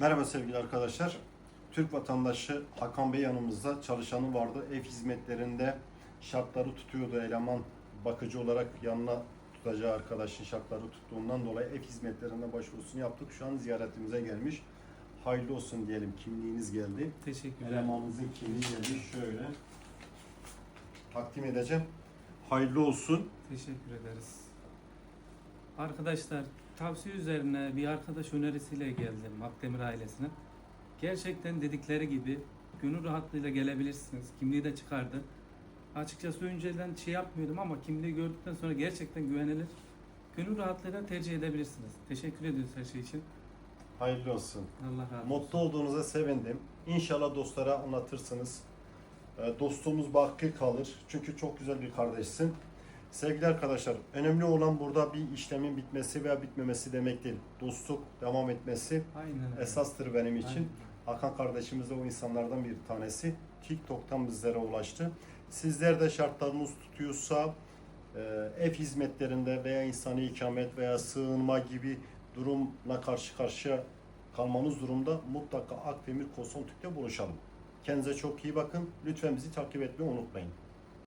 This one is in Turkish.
Merhaba sevgili arkadaşlar. Türk vatandaşı Hakan Bey yanımızda çalışanı vardı. Ev hizmetlerinde şartları tutuyordu eleman bakıcı olarak yanına tutacağı arkadaşın şartları tuttuğundan dolayı ev hizmetlerine başvurusunu yaptık. Şu an ziyaretimize gelmiş. Hayırlı olsun diyelim. Kimliğiniz geldi. Teşekkürler. Elemanımızın kimliği geldi. Şöyle takdim edeceğim. Hayırlı olsun. Teşekkür ederiz. Arkadaşlar tavsiye üzerine bir arkadaş önerisiyle geldim Akdemir ailesine. Gerçekten dedikleri gibi gönül rahatlığıyla gelebilirsiniz. Kimliği de çıkardı. Açıkçası önceden şey yapmıyordum ama kimliği gördükten sonra gerçekten güvenilir. Gönül rahatlığıyla tercih edebilirsiniz. Teşekkür ediyoruz her şey için. Hayırlı olsun. Allah razı olsun. Mutlu olduğunuza sevindim. İnşallah dostlara anlatırsınız. Ee, Dostluğumuz baki kalır. Çünkü çok güzel bir kardeşsin. Sevgili arkadaşlar, önemli olan burada bir işlemin bitmesi veya bitmemesi demek değil. Dostluk devam etmesi Aynen esastır benim için. Aynen. Hakan kardeşimiz de o insanlardan bir tanesi. TikTok'tan bizlere ulaştı. Sizler de şartlarınız tutuyorsa e, ev hizmetlerinde veya insani ikamet veya sığınma gibi durumla karşı karşıya kalmanız durumda mutlaka Akdemir Kosmetik'te buluşalım. Kendinize çok iyi bakın. Lütfen bizi takip etmeyi unutmayın.